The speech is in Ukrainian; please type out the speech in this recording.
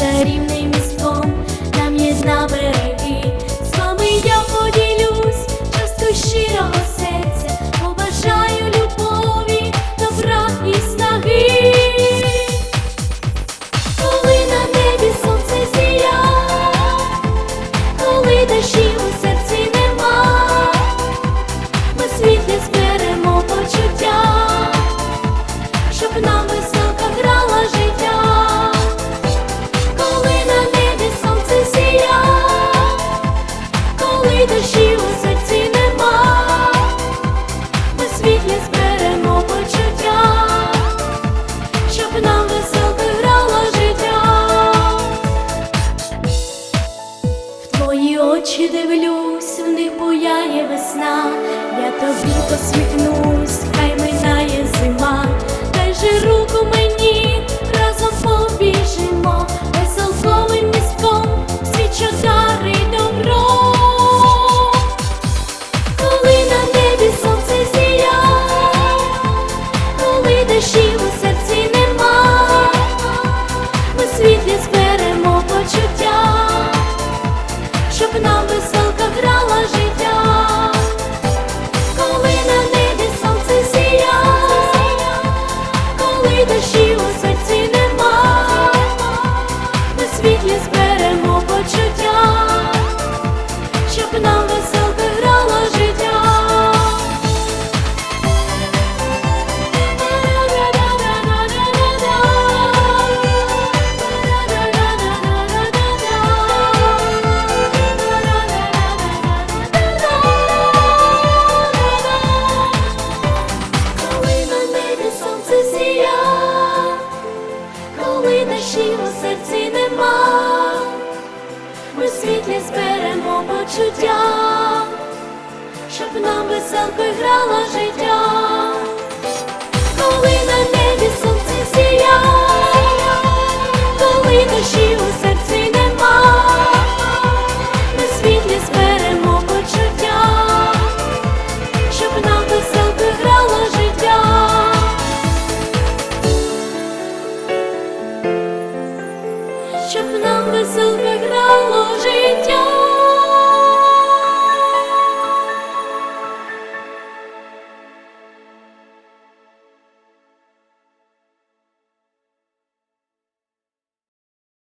shame name is весна, я тобі посміхнусь. почуття, щоб нам веселкою грало життя.